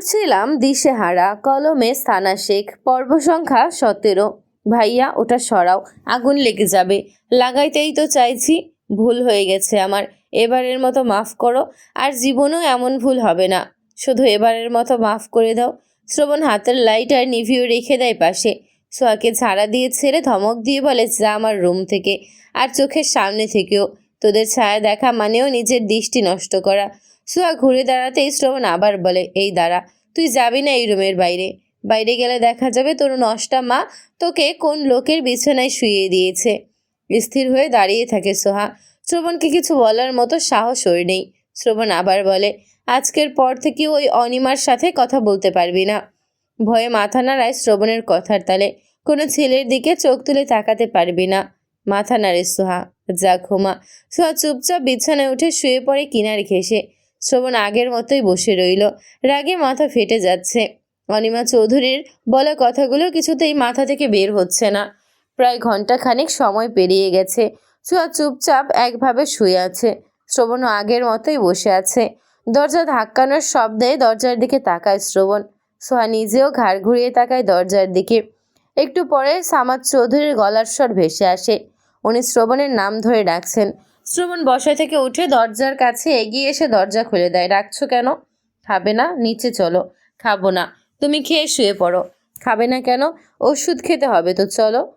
পড়ছিলাম দিশেহারা কলমে স্থানা শেখ পর্ব সংখ্যা সতেরো। ভাইয়া, ওটা সরাও, আগুন লেগে যাবে। লাগাইতেই তো চাইছি, ভুল হয়ে গেছে আমার। এবারের মতো মাফ করো, আর জীবনেও এমন ভুল হবে না। শুধু এবারের মতো মাফ করে দাও। শ্রবণ হাতের লাইট আর নিভিও রেখে দেয় পাশে। সোয়াকে ঝাড়া দিয়ে ছেড়ে ধমক দিয়ে বলে, যা আমার রুম থেকে, আর চোখের সামনে থেকেও। তোদের ছায়া দেখা মানেও নিজের দৃষ্টি নষ্ট করা। সোয়া ঘুরে দাঁড়াতেই শ্রবণ আবার বলে, এই দাঁড়া, তুই যাবি না এই রুমের বাইরে? বাইরে গেলে দেখা যাবে তোর নষ্টা মা তোকে কোন লোকের বিছানায় শুয়ে দিয়েছে। স্থির হয়ে দাঁড়িয়ে থাকে সোহা। শ্রবণকে কিছু বলার মতো সাহস ওর নেই। শ্রবণ আবার বলে, আজকের পর থেকে ওই অনিমার সাথে কথা বলতে পারবি না। ভয়ে মাথা নাড়ায় শ্রবণের কথার তালে, কোনো ছেলের দিকে চোখ তুলে তাকাতে পারবি না। মাথা নাড়ে সোহা, যা ঘুমা। সোহা চুপচাপ বিছানায় উঠে শুয়ে পড়ে কিনার ঘেসে শ্রবণ আগের মতোই বসে রইল। রাগে মাথা ফেটে যাচ্ছে। অনিমা চৌধুরীর বলা কথাগুলো কিছুতেই মাথা থেকে বের হচ্ছে না। প্রায় ঘণ্টা খানিক সময় পেরিয়ে গেছে। সোহা চুপচাপ একভাবে শুয়ে আছে। শ্রবণও আগের মতোই বসে আছে। দরজা ধাক্কানোর শব্দে দরজার দিকে তাকায় শ্রবণ। সোহা নিজেও ঘাড় ঘুরিয়ে তাকায় দরজার দিকে। একটু পরে সামাদ চৌধুরীর গলার স্বর ভেসে আসে। উনি শ্রবণের নাম ধরে ডাকছেন। শ্রবণ বসা থেকে উঠে দরজার কাছে এগিয়ে এসে দরজা খুলে দেয়। রাখছো কেন? খাবে না? নিচে চলো। খাব না। তুমি খেয়ে শুয়ে পড়ো। খাবে না কেন? ওষুধ খেতে হবে তো, চলো।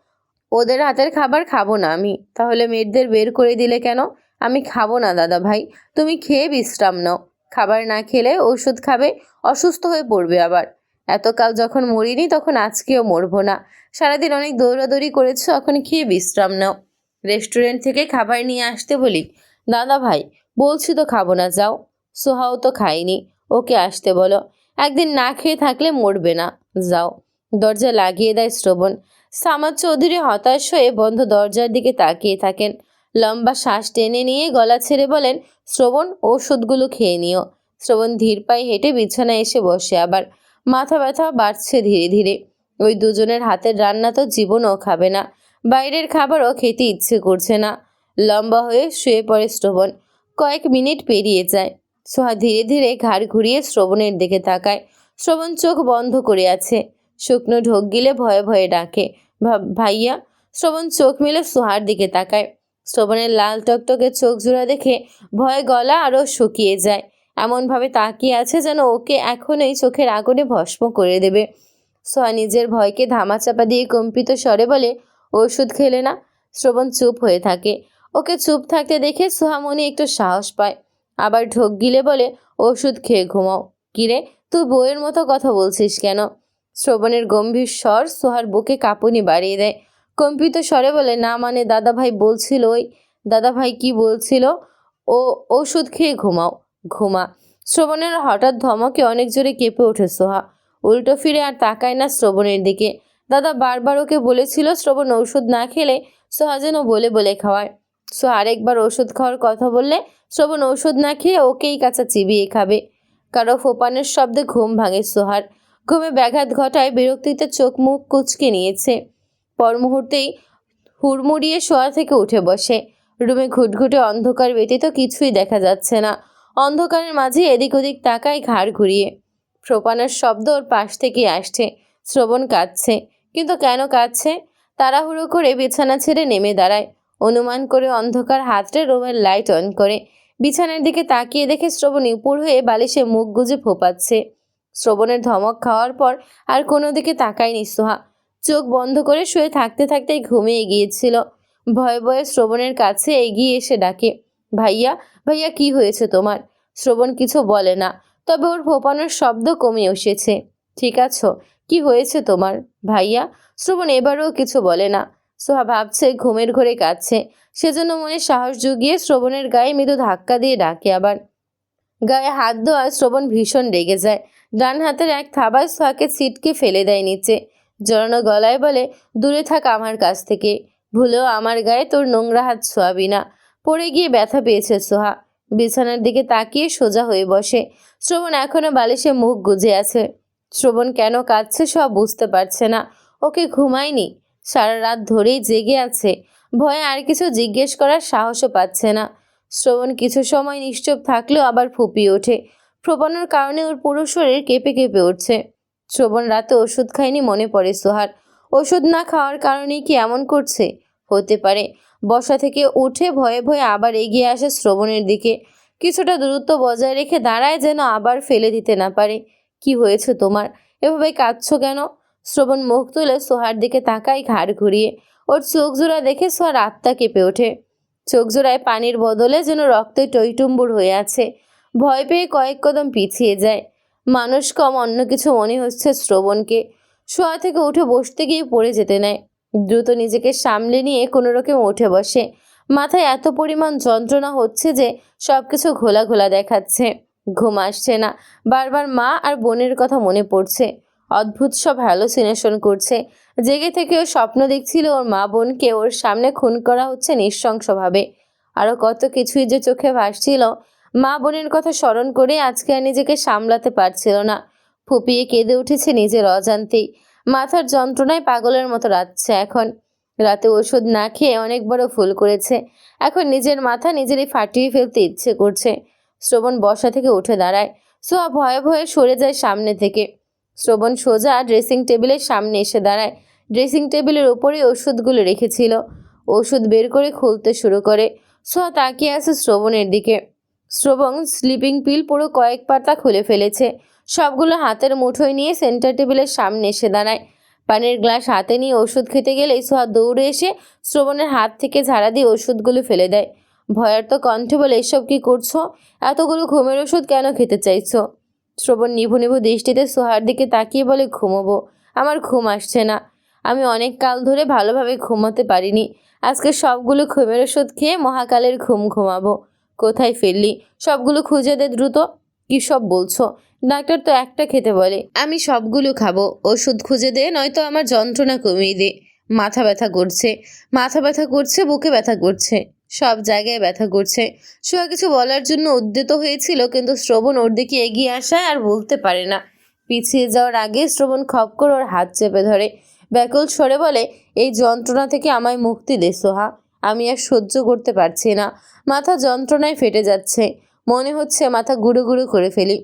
ওদের হাতের খাবার খাব না আমি। তাহলে মেয়েদের বের করে দিলে কেন? আমি খাব না, দাদা ভাই। তুমি খেয়ে বিশ্রাম নাও। খাবার না খেলে ওষুধ খাবে, অসুস্থ হয়ে পড়বে আবার। এতকাল যখন মরিনি, তখন আজকেও মরবো না। সারাদিন অনেক দৌড়াদৌড়ি করেছ, এখন খেয়ে বিশ্রাম নাও। রেস্টুরেন্ট থেকে খাবার নিয়ে আসতে বলি, দাদা ভাই, বলছি তো খাব না, যাও। সোহাও তো খাইনি। ওকে আসতে বলো। একদিন না খেয়ে থাকলে মরবে না। যাও। দরজা লাগিয়ে দেয় শ্রবণ। সামাদ চৌধুরী হতাশ হয়ে বন্ধ দরজার দিকে তাকিয়ে থাকেন। লম্বা শ্বাস টেনে নিয়ে গলা ছেড়ে বলেন, শ্রবণ, ওষুধগুলো খেয়ে নিও। শ্রবণ ধীর পায়ে হেঁটে বিছানায় এসে বসে আবার মাথা ব্যথা বাড়ছে ধীরে ধীরে। ওই দুজনের হাতের রান্না তো জীবনও খাবে না। বাইরের খাবারও খেতে ইচ্ছে করছে না। লম্বা হয়ে শুয়ে পড়ে শ্রবণ। কয়েক মিনিট পেরিয়ে যায়। সোহা ধীরে ধীরে ঘাড় ঘুরিয়ে শ্রবণের দিকে তাকায়। শ্রবণ চোখ বন্ধ করে আছে। শুকনো ঢোক গিলে ভয়ে ভয়ে ডাকে ভাইয়া। শ্রবণ চোখ মেলে সোহার দিকে তাকায়। শ্রবণের লাল টকটকে চোখ জোড়া দেখে ভয়ে গলা আরও শুকিয়ে যায়। এমনভাবে তাকিয়ে আছে যেন ওকে এখনই চোখের আগুনে ভস্ম করে দেবে। সোহা নিজের ভয়কে ধামাচাপা দিয়ে কম্পিত স্বরে বলে ওষুধ খেলে না? শ্রবণ চুপ হয়ে থাকে। ওকে চুপ থাকতে দেখে সোহা মনে একটু সাহস পায়। আবার ঢোক গিলে বলে, ওষুধ খেয়ে ঘুমাও। কিরে তুই বইয়ের মতো কথা বলছিস কেন? শ্রবণের গম্ভীর স্বর সোহার বুকে কাঁপুনি বাড়িয়ে দেয়। কম্পিত স্বরে বলে, না মানে দাদাভাই বলছিল ওই দাদাভাই কি বলছিল? ও, ওষুধ খেয়ে ঘুমাও। ঘুমা। শ্রবণের হঠাৎ ধমকে অনেক জোরে কেঁপে ওঠে সোহা। উল্টো ফিরে আর তাকায় না শ্রবণের দিকে। দাদা বারবার ওকে বলেছিল শ্রবণ ওষুধ না খেলে সোহা যেন বলে বলে খাওয়ায়। সো আরেকবার ওষুধ খাওয়ার কথা বললে শ্রবণ ওষুধ না খেয়ে ওকেই কাঁচা চিবিয়ে খাবে। কারও ফোপানের শব্দে ঘুম ভাঙে সোহার। ঘুমে ব্যাঘাত ঘটায় বিরক্তিতে চোখ মুখ কুচকে নিয়েছে। পর মুহূর্তেই হুড়মুড়িয়ে শোয়া থেকে উঠে বসে। রুমে ঘুটঘুটে অন্ধকার ব্যতীত কিছুই দেখা যাচ্ছে না। অন্ধকারের মাঝে এদিক ওদিক তাকায় ঘাড় ঘুরিয়ে। ফোপানোর শব্দ ওর পাশ থেকে আসছে। শ্রবণ কাঁদছে। কিন্তু কেন কাঁদছে? তাড়াহুড়ো করে বিছানা ছেড়ে নেমে দাঁড়ায়। অনুমান করে অন্ধকার হাতড়ে রুমের লাইট অন করে। বিছানার দিকে তাকিয়ে দেখে শ্রবণ উপর হয়ে বালিশে মুখ গুজে ফোপাচ্ছে। শ্রবণের ধমক খাওয়ার পর আর কোনো দিকে তাকায়নি সোহা। চোখ বন্ধ করে শুয়ে থাকতে থাকতেই ঘুমিয়ে গিয়েছিল। ভয়ে ভয়ে শ্রবণের কাছে এগিয়ে এসে ডাকে, ভাইয়া ভাইয়া, কি হয়েছে তোমার? শ্রবণ কিছু বলে না। তবে ওর ফোপানোর শব্দ কমে এসেছে। ঠিক আছো? কি হয়েছে তোমার? ভাইয়া, শ্রবণ এবারও কিছু বলে না। সোহা ভাবছে, ঘুমের ঘরে কাঁদছে। সেজন্য মনে সাহস জুগিয়ে শ্রবণের গায়ে মৃদু ধাক্কা দিয়ে ডাকে আবার। গায়ে হাত দেওয়ায় শ্রবণ ভীষণ রেগে যায়। ডান হাতের এক থাবায় সোহাকে ছিটকে ফেলে দেয় নিচে। জড়ানো গলায় বলে, দূরে থাক আমার কাছ থেকে। ভুলেও আমার গায়ে তোর নোংরা হাত ছোঁয়াবি না। পড়ে গিয়ে ব্যথা পেয়েছে সোহা। বিছানার দিকে তাকিয়ে সোজা হয়ে বসে। শ্রবণ এখনও বালিশে মুখ গুজে আছে। শ্রবণ কেন কাঁদছে সব বুঝতে পারছে না। ওকে ঘুমায়নি। সারা রাত ধরেই জেগে আছে। ভয়ে আর কিছু জিজ্ঞেস করার সাহসও পাচ্ছে না। শ্রবণ কিছু সময় নিশ্চুপ থাকলেও আবার ফুপিয়ে ওঠে। প্রবণের কারণে ওর পুরো শরীর কেঁপে কেঁপে উঠছে। শ্রবণ রাতে ওষুধ খায়নি মনে পড়ে সোহার। ওষুধ না খাওয়ার কারণেই কি এমন করছে? হতে পারে। বসা থেকে উঠে ভয়ে ভয়ে আবার এগিয়ে আসে শ্রবণের দিকে। কিছুটা দূরত্ব বজায় রেখে দাঁড়ায় যেন আবার ফেলে দিতে না পারে। কি হয়েছে তোমার? এভাবে কাঁদছো কেন? শ্রবণ মুখ তুলে সোহার দিকে তাকায় ঘাড় ঘুরিয়ে। ওর চোখ জোড়া দেখে সোহার আত্মা কেঁপে ওঠে। চোখ জোড়ায় পানির বদলে যেন রক্তে টইটুম্বুর হয়ে আছে। ভয় পেয়ে কয়েক কদম পিছিয়ে যায়। মানুষ কম অন্য কিছু মনে হচ্ছে শ্রবণকে। শোয়া থেকে উঠে বসতে গিয়ে পড়ে যেতে নেয়। দ্রুত নিজেকে সামলে নিয়ে কোনো রকম উঠে বসে। মাথায় এত পরিমাণ যন্ত্রণা হচ্ছে যে সব কিছু ঘোলা ঘোলা দেখাচ্ছে। ঘুম আসছে না। বারবার মা আর বোনের কথা মনে পড়ছে। অদ্ভুত সব হ্যালোসিনেশন করছে। জেগে থেকে ও স্বপ্ন দেখছিল ওর মা বোনকে ওর সামনে খুন করা হচ্ছে নৃশংসভাবে। আরও কত কিছুই যে চোখে ভাসছিল, মা বোনের কথা স্মরণ করে আজকে আর নিজেকে সামলাতে পারছিল না। ফুপিয়ে কেঁদে উঠেছে নিজের অজান্তেই। মাথার যন্ত্রণায় পাগলের মতো রাতছে এখন। রাতে ওষুধ না খেয়ে অনেক বড় ভুল করেছে। এখন নিজের মাথা নিজেরই ফাটিয়ে ফেলতে ইচ্ছে করছে। শ্রবণ বসা থেকে উঠে দাঁড়ায়। সোয়া ভয়ে ভয়ে সরে যায় সামনে থেকে। শ্রবণ সোজা ড্রেসিং টেবিলের সামনে এসে দাঁড়ায়। ড্রেসিং টেবিলের ওপরে ওষুধগুলো রেখেছিল। ওষুধ বের করে খুলতে শুরু করে। সোয়া তাকিয়ে আছে শ্রবণের দিকে। শ্রবণ স্লিপিং পিল পুরো কয়েক পাতা খুলে ফেলেছে। সবগুলো হাতের মুঠোয় নিয়ে সেন্টার টেবিলের সামনে এসে দাঁড়ায়। পানির গ্লাস হাতে নিয়ে ওষুধ খেতে গেলেই সোহা দৌড়ে এসে শ্রবণের হাত থেকে ঝাড়া দিয়ে ওষুধগুলো ফেলে দেয়। ভয়ার্ত কণ্ঠে বলে, এসব কি করছ? এতগুলো ঘুমের ওষুধ কেন খেতে চাইছো? শ্রবণ নিভু নিভু দৃষ্টিতে সোহার দিকে তাকিয়ে বলে, ঘুমোবো। আমার ঘুম আসছে না। আমি অনেক কাল ধরে ভালোভাবে ঘুমাতে পারিনি। আজকে সবগুলো ঘুমের ওষুধ খেয়ে মহাকালের ঘুম ঘুমাবো। কোথায় ফেললি সবগুলো খুঁজে দে দ্রুত। কী সব বলছো? ডাক্তার তো একটা খেতে বলে, আমি সবগুলো খাব। ওষুধ খুঁজে দে, নয়তো আমার যন্ত্রণা কমিয়ে দে। মাথা ব্যথা করছে। মাথা ব্যথা করছে, বুকে ব্যথা করছে। সব জায়গায় ব্যথা করছে। সোয়া কিছু বলার জন্য উদ্যত হয়েছিল, কিন্তু শ্রবণ ওর দিকে এগিয়ে আসায় আর বলতে পারে না। পিছিয়ে যাওয়ার আগে শ্রবণ খপ করে ওর হাত চেপে ধরে। ব্যাকুল সরে বলে, এই যন্ত্রণা থেকে আমায় মুক্তি দে, সোহা। আমি আর সহ্য করতে পারছি না। মাথা যন্ত্রণায় ফেটে যাচ্ছে। মনে হচ্ছে মাথা গুঁড়ো গুঁড়ো করে ফেলি।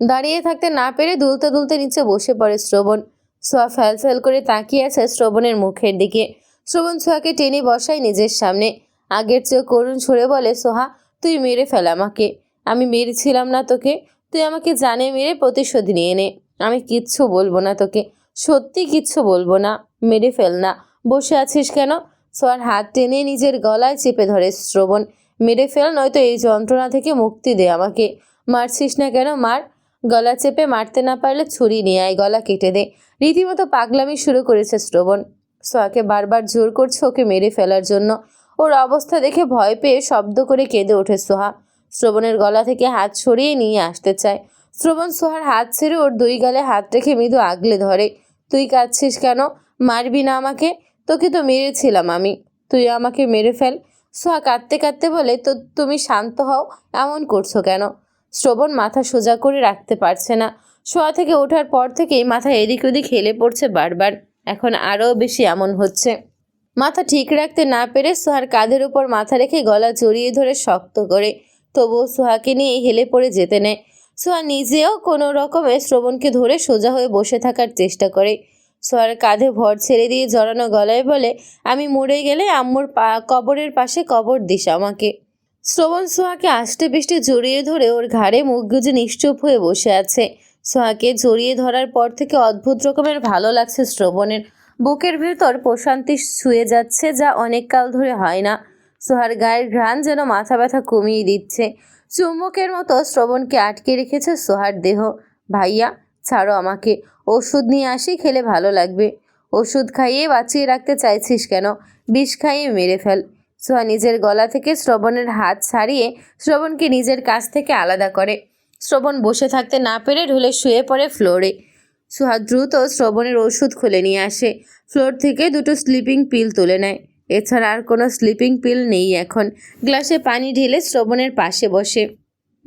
দাঁড়িয়ে থাকতে না পেরে দুলতে দুলতে নিচে বসে পড়ে শ্রবণ। সোয়া ফ্যাল ফ্যাল করে তাকিয়ে আছে শ্রবণের মুখের দিকে। শ্রবণ সোহাকে টেনে বসায় নিজের সামনে। আগের চেয়ে করুণ ছড়ে বলে, সোহা, তুই মেরে ফেল আমাকে। আমি মেরেছিলাম না তোকে। তুই আমাকে জানে মেরে প্রতিশোধ নিয়ে নে। আমি কিচ্ছু বলব না তোকে। সত্যি কিচ্ছু বলব না। মেরে ফেল না। বসে আছিস কেন? সোয়ার হাত টেনে নিজের গলায় চেপে ধরে, শ্রবণ, মেরে ফেল, নয়তো এই যন্ত্রণা থেকে মুক্তি দে আমাকে। মারছিস না কেন? মার। গলা চেপে মারতে না পারলে ছুরি নিয়ে আয়, গলা কেটে দে। রীতিমতো পাগলামি শুরু করেছে শ্রবণ। সোয়াকে বারবার জোর করছে ওকে মেরে ফেলার জন্য। ওর অবস্থা দেখে ভয় পেয়ে শব্দ করে কেঁদে ওঠে সোহা। শ্রবণের গলা থেকে হাত সরিয়ে নিয়ে আসতে চায়। শ্রবণ সোহার হাত ছেড়ে ওর দুই গালে হাত রেখে মৃদু আগলে ধরে। তুই কাঁদছিস কেন? মারবি না আমাকে? তোকে তো মেরেছিলাম আমি। তুই আমাকে মেরে ফেল। সোহা কাঁদতে কাঁদতে বলে, তো তুমি শান্ত হও, এমন করছ কেন? শ্রবণ মাথা সোজা করে রাখতে পারছে না। শোয়া থেকে ওঠার পর থেকেই মাথা এদিক ওদিক হেলে পড়ছে বারবার। এখন আরও বেশি এমন হচ্ছে। মাথা ঠিক রাখতে না পেরে সোহার কাঁধের উপর মাথা রেখে গলা জড়িয়ে ধরে শক্ত করে। তবুও সোহাকে নিয়ে হেলে পড়ে যেতে নেয়। সোহা নিজেও কোনো রকমে শ্রবণকে ধরে সোজা হয়ে বসে থাকার চেষ্টা করে। সোহার কাঁধে ভর ছেড়ে দিয়ে জড়ানো গলায় বলে, আমি মরে গেলে আম্মুর পা, কবরের পাশে কবর দিস আমাকে। শ্রবণ সোহাকে আষ্টে পিষ্টে জড়িয়ে ধরে ওর ঘাড়ে মুখ গুজে নিশ্চুপ হয়ে বসে আছে। সোহাকে জড়িয়ে ধরার পর থেকে অদ্ভুত রকমের ভালো লাগছে শ্রবণের। বুকের ভেতর প্রশান্তি ছুঁয়ে যাচ্ছে যা অনেক কাল ধরে হয় না। সোহার গায়ের ঘ্রাণ যেন মাথা ব্যথা কমিয়ে দিচ্ছে। চুম্বকের মতো শ্রবণকে আটকে রেখেছে সোহার দেহ। ভাইয়া, ছাড়ো আমাকে। ওষুধ নিয়ে আসি, খেলে ভালো লাগবে। ওষুধ খাইয়ে বাঁচিয়ে রাখতে চাইছিস কেন? বিষ খাইয়ে মেরে ফেল। সোহা নিজের গলা থেকে শ্রবণের হাত ছাড়িয়ে শ্রবণকে নিজের কাছ থেকে আলাদা করে। শ্রবণ বসে থাকতে না পেরে ঢুলে শুয়ে পড়ে ফ্লোরে। সোহা দ্রুত শ্রবণের ওষুধ খুলে নিয়ে আসে। ফ্লোর থেকে দুটো স্লিপিং পিল তুলে নেয়। এছাড়া আর কোনো স্লিপিং পিল নেই এখন। গ্লাসে পানি ঢেলে শ্রবণের পাশে বসে।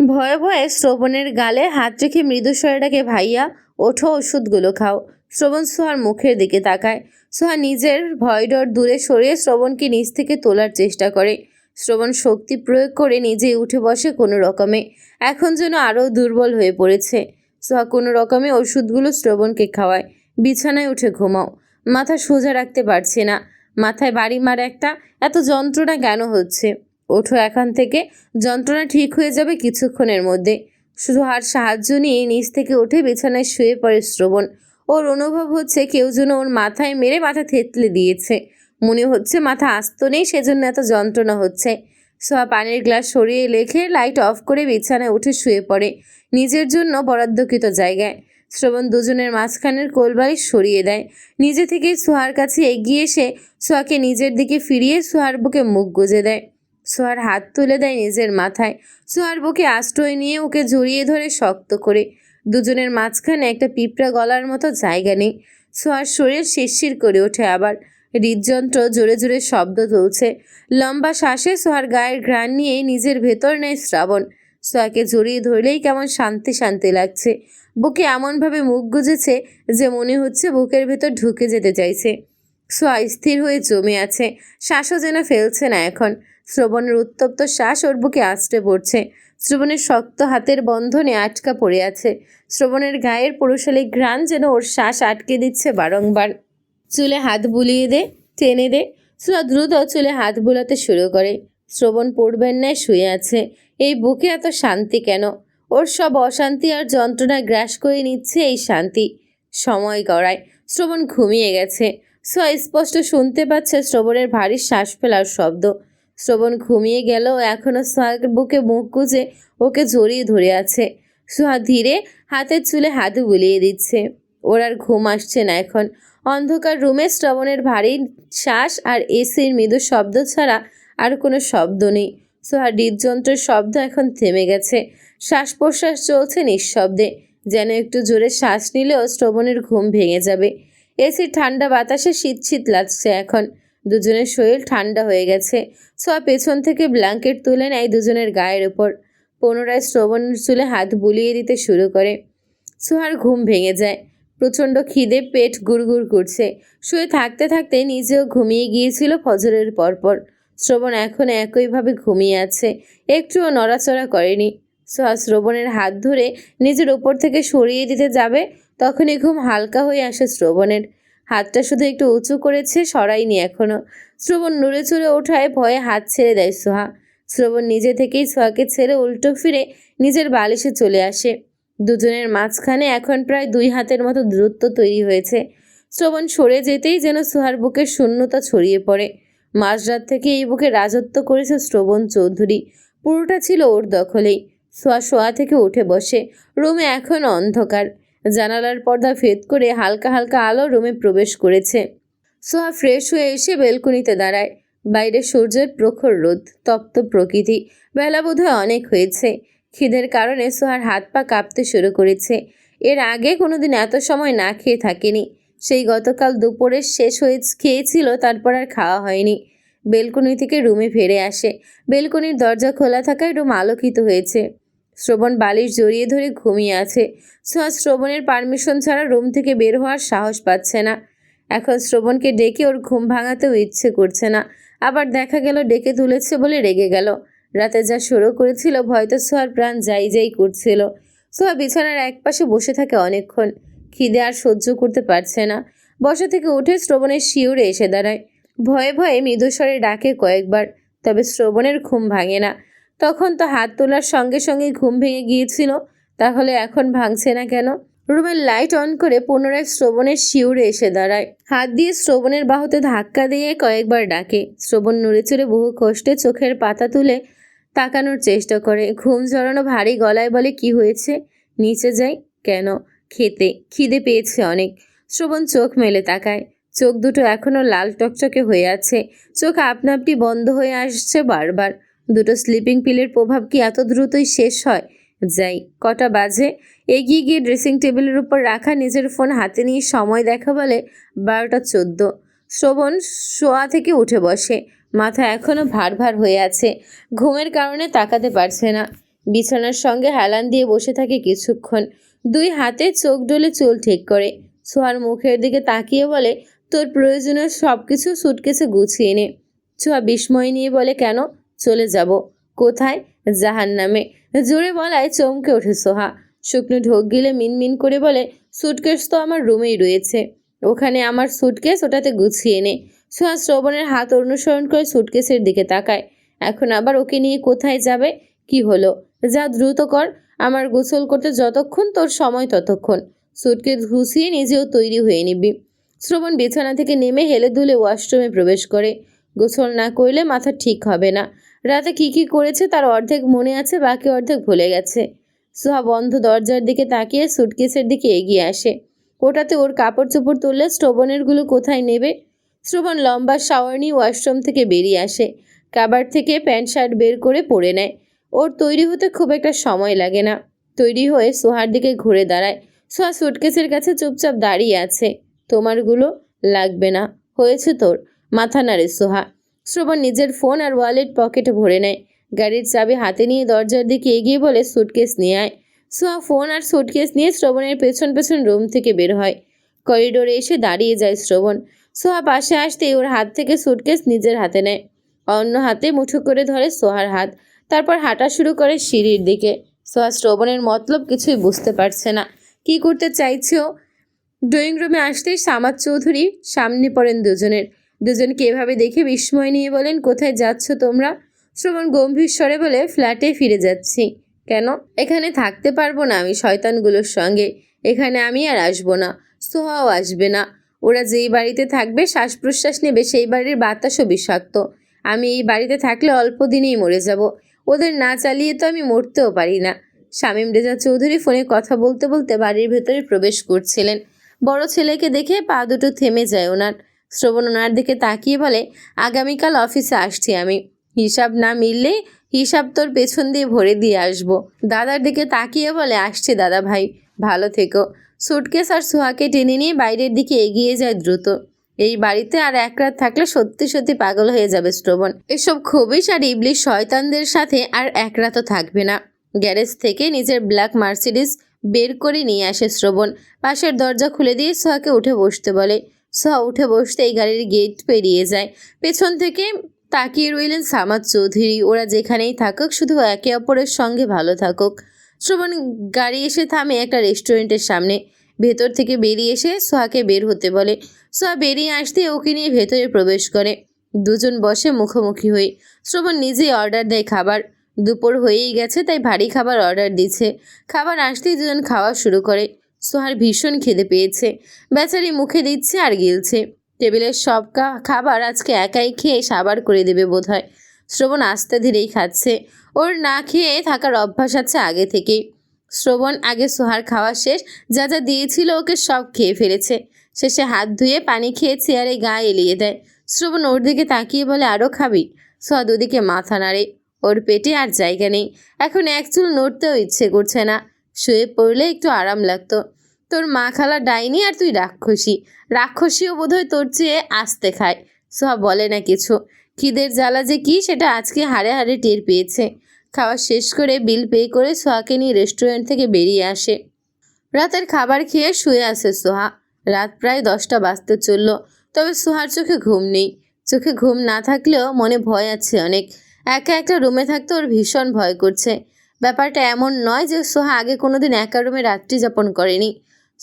ভয়ে ভয়ে শ্রবণের গালে হাত রেখে মৃদু স্বরে ভাইয়া, ওঠো, ওষুধগুলো খাও। শ্রবণ সোহার মুখের দিকে তাকায়। সোহা নিজের ভয় ডর দূরে সরিয়ে শ্রবণকে নিচ থেকে তোলার চেষ্টা করে। শ্রবণ শক্তি প্রয়োগ করে নিজেই উঠে বসে কোনো রকমে। এখন যেন আরও দুর্বল হয়ে পড়েছে। সোহা কোনো রকমে ওষুধগুলো শ্রবণকে খাওয়ায়। বিছানায় উঠে ঘুমাও। মাথা সোজা রাখতে পারছে না। মাথায় বাড়ি মার একটা এত যন্ত্রণা কেন হচ্ছে? ওঠো এখান থেকে। যন্ত্রণা ঠিক হয়ে যাবে কিছুক্ষণের মধ্যে। আর সাহায্য নিয়ে নিচ থেকে উঠে বিছানায় শুয়ে পড়ে শ্রবণ। ওর অনুভব হচ্ছে কেউ যেন ওর মাথায় মেরে মাথা থেতলে দিয়েছে। মনে হচ্ছে মাথা আস্ত নেই, সেজন্য এত যন্ত্রণা হচ্ছে। সোয়া পানির গ্লাস সরিয়ে লেখে লাইট অফ করে বিছানায় উঠে শুয়ে পড়ে। নিজের জন্য বরাদ্দকৃত জায়গায়। শ্রবণ দুজনের মাঝখানের কোলবালিশ সরিয়ে দেয়। নিজে থেকেই সোহার কাছে এগিয়ে এসে সোহাকে নিজের দিকে ফিরিয়ে সোহার বুকে মুখ গুজে দেয়। সোহার হাত তুলে দেয় নিজের মাথায়। সোহার বুকে আশ্রয় নিয়ে ওকে জড়িয়ে ধরে শক্ত করে। দুজনের মাঝখানে একটা পিঁপড়া গলার মতো জায়গা নেই। সোহার শরীর শিরশির করে ওঠে আবার। হৃদযন্ত্র জোরে জোরে শব্দ তুলছে। লম্বা শ্বাসে সোহার গায়ের ঘ্রাণ নিয়ে নিজের ভেতর নেয় শ্রাবণ। সোহাকে জড়িয়ে ধরলেই কেমন শান্তি শান্তি লাগছে। বুকে এমনভাবে মুখ গুজেছে যে মনে হচ্ছে বুকের ভেতর ঢুকে যেতে চাইছে। সোয়া স্থির হয়ে জমে আছে। শ্বাসও যেন ফেলছে না এখন। শ্রবণের উত্তপ্ত শ্বাস ওর বুকে আঁচড়ে পড়ছে। শ্রবণের শক্ত হাতের বন্ধনে আটকা পড়ে আছে। শ্রবণের গায়ের পুরুষালী ঘ্রাণ যেন ওর শ্বাস আটকে দিচ্ছে বারংবার। চুলে হাত বুলিয়ে দে, টেনে দে। সোয়া দ্রুত চুলে হাত বুলাতে শুরু করে। শ্রবণ পড়বেন না, শুয়ে আছে। এই বুকে এত শান্তি কেন? ওর সব অশান্তি আর যন্ত্রণা গ্রাস করে নিচ্ছে এই শান্তি। সময় গড়ায়। শ্রবণ ঘুমিয়ে গেছে। সোয়া স্পষ্ট শুনতে পাচ্ছে শ্রবণের ভারী শ্বাস ফেলার শব্দ। শ্রবণ ঘুমিয়ে গেলেও এখনও সোহার বুকে মুখ গুজে ওকে জড়িয়ে ধরে আছে। সোহা ধীরে হাতের চুলে হাত বুলিয়ে দিচ্ছে। ওর আর ঘুম আসছে না এখন। অন্ধকার রুমে শ্রবণের ভারী শ্বাস আর এসির মৃদু শব্দ ছাড়া আর কোনো শব্দ নেই। সোহার হৃদযন্ত্রের শব্দ এখন থেমে গেছে। শ্বাস প্রশ্বাস চলছে নিঃশব্দে। যেন একটু জোরে শ্বাস নিলেও শ্রবণের ঘুম ভেঙে যাবে। এসির ঠান্ডা বাতাসে শীত শীত লাগছে এখন। দুজনের শরীর ঠান্ডা হয়ে গেছে। সোয়া পেছন থেকে ব্ল্যাঙ্কেট তুলে নেয় দুজনের গায়ের ওপর পুনরায় শ্রবণের চুলে হাত বুলিয়ে দিতে শুরু করে। সোহার ঘুম ভেঙে যায়। প্রচণ্ড খিদে, পেট গুড়গুড় করছে। শুয়ে থাকতে থাকতে নিজেও ঘুমিয়ে গিয়েছিল ফজরের পরপর। শ্রবণ এখন একইভাবে ঘুমিয়ে আছে। একটুও নড়াচড়া করেনি। সোহা শ্রবণের হাত ধরে নিজের ওপর থেকে সরিয়ে দিতে যাবে, তখনই ঘুম হালকা হয়ে আসে শ্রবণের। হাতটা শুধু একটু উঁচু করেছে সরাইনি এখনও শ্রবণ নড়ে চড়ে ওঠায় ভয়ে হাত ছেড়ে দেয় সোহা। শ্রবণ নিজে থেকেই সোহাকে ছেড়ে উল্টো ফিরে নিজের বালিশে চলে আসে। দুজনের মাঝখানে এখন প্রায় দুই হাতের মতো দূরত্ব তৈরি হয়েছে। শ্রবণ সরে যেতেই যেন সোহার বুকের শূন্যতা ছড়িয়ে পড়ে। মাঝরাত থেকে এই বুকে রাজত্ব করেছে শ্রবণ চৌধুরী। পুরোটা ছিল ওর দখলেই। সোয়া শোয়া থেকে উঠে বসে। রুমে এখন অন্ধকার। জানালার পর্দা ভেদ করে হালকা হালকা আলো রুমে প্রবেশ করেছে। সোহা ফ্রেশ হয়ে এসে বেলকনিতে দাঁড়ায়। বাইরে সূর্যের প্রখর রোদ, তপ্ত প্রকৃতি। বেলা বোধহয় অনেক হয়েছে। খিদের কারণে সোহার হাত পা কাঁপতে শুরু করেছে। এর আগে কোনোদিন এত সময় না খেয়ে থাকেনি। সেই গতকাল দুপুরে শেষ হয়ে খেয়েছিল, তারপর আর খাওয়া হয়নি। বেলকনি থেকে রুমে ফিরে আসে। বেলকনির দরজা খোলা থাকায় রুম আলোকিত হয়েছে। শ্রবণ বালিশ জড়িয়ে ধরে ঘুমিয়ে আছে। সোহা শ্রবণের পারমিশন ছাড়া রুম থেকে বের হওয়ার সাহস পাচ্ছে না। এখন শ্রবণকে ডেকে ওর ঘুম ভাঙাতেও ইচ্ছে করছে না। আবার দেখা গেল, ডেকে তুলেছে বলে রেগে গেল। রাতে যা শুরু করেছিল ভয়তো সোহার প্রাণ যাই যাই করছিল। সোহা বিছানার একপাশে বসে থাকে অনেকক্ষণ। খিদে আর সহ্য করতে পারছে না। বসা থেকে উঠে শ্রবণের শিউরে এসে দাঁড়ায়। ভয়ে ভয়ে মৃদুস্বরে ডাকে কয়েকবার, তবে শ্রবণের ঘুম ভাঙে না। তখন তো হাত তোলার সঙ্গে সঙ্গে ঘুম ভেঙে গিয়েছিল, তাহলে এখন ভাঙছে না কেন? রুমের লাইট অন করে পুনরায় শ্রবণের শিউরে এসে দাঁড়ায়। হাত দিয়ে শ্রবণের বাহুতে ধাক্কা দিয়ে কয়েকবার ডাকে। শ্রবণ নড়ে চড়ে বহু কষ্টে চোখের পাতা তুলে তাকানোর চেষ্টা করে। ঘুম ঝরানো ভারী গলায় বলে, কি হয়েছে? নিচে যাই? কেন? খেতে, খিদে পেয়েছে অনেক। শ্রবণ চোখ মেলে তাকায়। চোখ দুটো এখনও লাল টকচকে হয়ে আছে। চোখ আপনা আপনি বন্ধ হয়ে আসছে বারবার। দুটো স্লিপিং পিলের প্রভাব কি এত দ্রুতই শেষ হয়? যাই, কটা বাজে? এগিয়ে গিয়ে ড্রেসিং টেবিলের উপর রাখা নিজের ফোন হাতে নিয়ে সময় দেখা বলে বারোটা চোদ্দ। শ্রবণ শোয়া থেকে উঠে বসে। মাথা এখনও ভার ভার হয়ে আছে। ঘুমের কারণে তাকাতে পারছে না। বিছানার সঙ্গে হেলান দিয়ে বসে থাকে কিছুক্ষণ। দুই হাতে চোখ ডলে চুল ঠিক করে। সোহার মুখের দিকে তাকিয়ে বলে, তোর প্রয়োজনীয় সব কিছু সুটকেসে গুছিয়ে নে। ছোঁয়া বিস্ময় নিয়ে বলে, কেন? চলে যাব। কোথায়? জাহান নামে জোরে বলায় চমকে ওঠে সোহা। শুকনো ঢোক গিলে মিনমিন করে বলে সুটকেস তো আমার রুমেই রয়েছে। ওখানে আমার সুটকেস ওটাতে গুছিয়ে নে। সোহা শ্রবণের হাত অনুসরণ করে সুটকেসের দিকে তাকায়। এখন আবার ওকে নিয়ে কোথায় যাবে? কি হলো? যা দ্রুত কর। আমার গোসল করতে যতক্ষণ তোর সময় ততক্ষণ। সুটকেস ঘুষিয়ে নিজেও তৈরি হয়ে নিবি। শ্রবণ বিছানা থেকে নেমে হেলে ধুলে ওয়াশরুমে প্রবেশ করে। গোসল না করলে মাথা ঠিক হবে না। রাতে কি কি করেছে তার অর্ধেক মনে আছে, বাকি অর্ধেক ভুলে গেছে। সোহা বন্ধ দরজার দিকে তাকিয়ে সুটকেসের দিকে এগিয়ে আসে। ওটাতে ওর কাপড় চোপড় তুললে শ্রবণেরগুলো কোথায় নেবে? শ্রবণ লম্বা শাওয়ার নিয়ে ওয়াশরুম থেকে বেরিয়ে আসে। কাবার থেকে প্যান্ট শার্ট বের করে পরে নেয়। ওর তৈরি হতে খুব একটা সময় লাগে না। তৈরি হয়ে সোহার দিকে ঘুরে দাঁড়ায়। সোহা সুটকেসের কাছে চুপচাপ দাঁড়িয়ে আছে। তোমারগুলো লাগবে না। হয়েছে তোর। মাথা নাড়ে সোহা। শ্রবণ নিজের ফোন আর ওয়ালেট পকেটে ভরে নেয়। গাড়ির চাবি হাতে নিয়ে দরজার দিকে এগিয়ে বলে সুটকেস নিয়ে আয়। সোহা ফোন আর সুটকেস নিয়ে শ্রবণের পেছন পেছন রুম থেকে বের হয়। করিডোরে এসে দাঁড়িয়ে যায় শ্রবণ। সোহা পাশে আসতেই ওর হাত থেকে সুটকেস নিজের হাতে নেয়। অন্য হাতে মুঠো করে ধরে সোহার হাত। তারপর হাঁটা শুরু করে সিঁড়ির দিকে। সোহা শ্রবণের মতলব কিছুই বুঝতে পারছে না। কি করতে চাইছে ও? ড্রয়িং রুমে আসতেই সামাদ চৌধুরী সামনে পড়েন দুজনের। দুজনকে এভাবে দেখে বিস্ময় নিয়ে বলেন, কোথায় যাচ্ছ তোমরা? শ্রবণ গম্ভীর স্বরে বলে, ফ্ল্যাটে ফিরে যাচ্ছি। কেন? এখানে থাকতে পারব না আমি শয়তানগুলোর সঙ্গে। এখানে আমি আর আসব না, সোহাও আসবে না। ওরা যেই বাড়িতে থাকবে শ্বাস প্রশ্বাস নেবে, সেই বাড়ির বাতাসও বিষাক্ত। আমি এই বাড়িতে থাকলে অল্প দিনেই মরে যাব। ওদের না চালিয়ে তো আমি মরতেও পারি না। শামীম রেজা চৌধুরী ফোনে কথা বলতে বলতে বাড়ির ভেতরে প্রবেশ করছিলেন। বড় ছেলেকে দেখে পা দুটো থেমে যায় ওনার। শ্রবণ ওনার দিকে তাকিয়ে বলে, আগামীকাল অফিসে আসছি আমি। হিসাব না মিললে হিসাব তোর পেছন দিয়ে ভরে দিয়ে আসব। দাদার দিকে তাকিয়ে বলে, আসছে দাদা ভাই, ভালো থেকো। সুটকেস আর সোহাকে টেনে নিয়ে বাইরের দিকে এগিয়ে যায় দ্রুত। এই বাড়িতে আর এক রাত থাকলে সত্যি সত্যি পাগল হয়ে যাবে শ্রবণ। এসব খবিস আর ইবলিশ শয়তানদের সাথে আর এক রাতও থাকবে না। গ্যারেজ থেকে নিজের ব্ল্যাক মার্সিডিস বের করে নিয়ে আসে শ্রবণ। পাশের দরজা খুলে দিয়ে সোহাকে উঠে বসতে বলে। সোহা উঠে বসতে এই গাড়ির গেট পেরিয়ে যায়। পেছন থেকে তাকিয়ে রইলেন সামাদ চৌধুরী। ওরা যেখানেই থাকুক, শুধু একে অপরের সঙ্গে ভালো থাকুক। শ্রবণ, গাড়ি এসে থামে একটা রেস্টুরেন্টের সামনে। ভেতর থেকে বেরিয়ে এসে সোহাকে বের হতে বলে। সোহা বেরিয়ে আসতে ওকে নিয়ে ভেতরে প্রবেশ করে। দুজন বসে মুখোমুখি হয়ে। শ্রবণ নিজেই অর্ডার দেয় খাবার। দুপুর হয়েই গেছে, তাই ভারী খাবার অর্ডার দিচ্ছে। খাবার আসতেই দুজন খাওয়া শুরু করে। সোহার ভীষণ খিদে পেয়েছে। বেচারি মুখে দিচ্ছে আর গিলছে। টেবিলের সব খাবার আজকে একাই খেয়ে সাবার করে দেবে বোধহয়। শ্রবণ আস্তে ধীরেই খাচ্ছে। ওর না খেয়ে থাকার অভ্যাস আছে আগে থেকেই। শ্রবণ আগে সোহার খাওয়া শেষ, যা যা দিয়েছিল ওকে সব খেয়ে ফেলেছে। শেষে হাত ধুয়ে পানি খেয়ে চেয়ারে গা এলিয়ে দেয়। শ্রবণ ওর দিকে তাকিয়ে বলে আরও খাবি? সোহা দুদিকে মাথা নাড়ে। ওর পেটে আর জায়গা নেই। এখন এক চুল নড়তেও ইচ্ছে করছে না। শুয়ে পড়লে একটু আরাম লাগতো। তোর মা খালা ডাইনি আর তুই রাক্ষসী। রাক্ষসীও বোধহয় তোর চেয়ে আস্তে খায়। সোহা বলে না কিছু। খিদের জ্বালা যে কি সেটা আজকে হাড়ে হাড়ে টের পেয়েছে। খাওয়া শেষ করে বিল পে করে সোহাকে নিয়ে রেস্টুরেন্ট থেকে বেরিয়ে আসে। রাতের খাবার খেয়ে শুয়ে আসে সোহা। রাত প্রায় দশটা বাজতে চলল, তবে সোহার চোখে ঘুম নেই। চোখে ঘুম না থাকলেও মনে ভয় আছে অনেক। একা একটা রুমে থাকতে ওর ভীষণ ভয় করছে। ব্যাপারটা এমন নয় যে সোহা আগে কোনোদিন একা রুমে রাত্রি যাপন করেনি।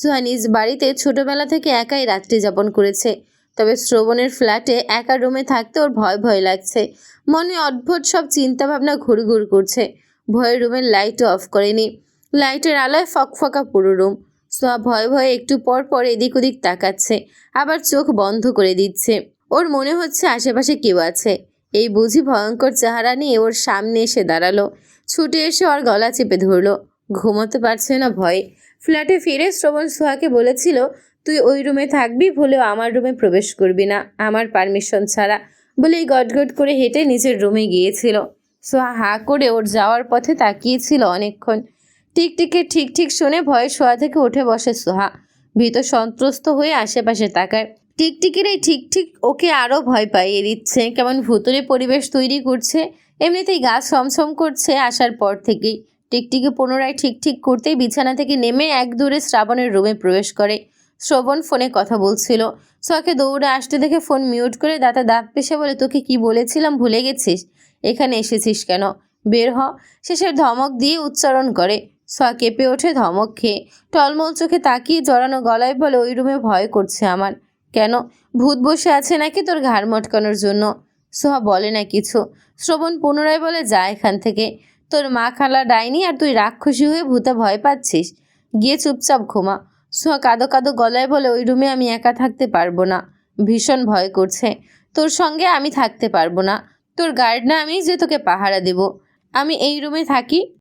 সোহা নিজ বাড়িতে ছোটবেলা থেকে একাই রাত্রি যাপন করেছে। তবে শ্রবণের ফ্ল্যাটে একা রুমে থাকতে ওর ভয় ভয় লাগছে। মনে অদ্ভুত সব চিন্তাভাবনা ঘুরঘুর করছে। ভয়ের রুমের লাইটও অফ করেনি। লাইটের আলোয় ফকফকা পুরো রুম। সোহা ভয়ে ভয়ে একটু পর পর এদিক ওদিক তাকাচ্ছে, আবার চোখ বন্ধ করে দিচ্ছে। ওর মনে হচ্ছে আশেপাশে কেউ আছে। এই বুঝি ভয়ঙ্কর চেহারা নিয়ে ওর সামনে এসে দাঁড়াল। ছুটে এসে ওর গলা চেপে ধরলো। ঘুমোতে পারছে না ভয়ে। ফ্ল্যাটে ফিরে শ্রবণ সোহাকে বলেছিল, তুই ওই রুমে থাকবি, ভুলেও আমার রুমে প্রবেশ করবি না। আমার পারমিশন ছাড়া। বলেই গটগট করে হেঁটে নিজের রুমে গিয়েছিল। সোহা হা করে ওর যাওয়ার পথে তাকিয়েছিল অনেকক্ষণ। টিকটিকে ঠিক ঠিক শুনে ভয়ে শোয়া থেকে উঠে বসে সোহা। ভীত সন্ত্রস্ত হয়ে আশেপাশে তাকায়। টিকটিকির এই ঠিক ঠিক ওকে আরও ভয় পাইয়ে দিচ্ছে। কেমন ভুতুরে পরিবেশ তৈরি করছে। এমনিতেই গা ছমছম করছে আসার পর থেকেই। টিকটিকি পুনরায় ঠিক ঠিক করতেই বিছানা থেকে নেমে এক দূরে শ্রাবণের রুমে প্রবেশ করে। শ্রবণ ফোনে কথা বলছিল। সোহাকে দৌড়ে আসতে দেখে ফোন মিউট করে দাঁতে দাঁত পেশে বলে তোকে কি বলেছিলাম? ভুলে গেছিস? এখানে এসেছিস কেন? বের হ। শেষের ধমক দিয়ে উচ্চারণ করে। সোয়া কেঁপে ওঠে ধমক খেয়ে। টলমল চোখে তাকিয়ে জড়ানো গলায় বলে, ওই রুমে ভয় করছে আমার। কেন? ভূত বসে আছে নাকি তোর ঘাড় মটকানোর জন্য? সোহা বলে না কিছু। শ্রবণ পুনরায় বলে, যা এখান থেকে। তোর মা খালা ডাইনি আর তুই রাক্ষসী হয়ে ভূতে ভয় পাচ্ছিস। গিয়ে চুপচাপ ঘুমা। সোহা কাদো কাদো গলায় বলে, ওই রুমে আমি একা থাকতে পারব না। ভীষণ ভয় করছে। তোর সঙ্গে আমি থাকতে পারব না। তোর গার্ড না আমি যে তোকে পাহারা দেব। আমি এই রুমে থাকি।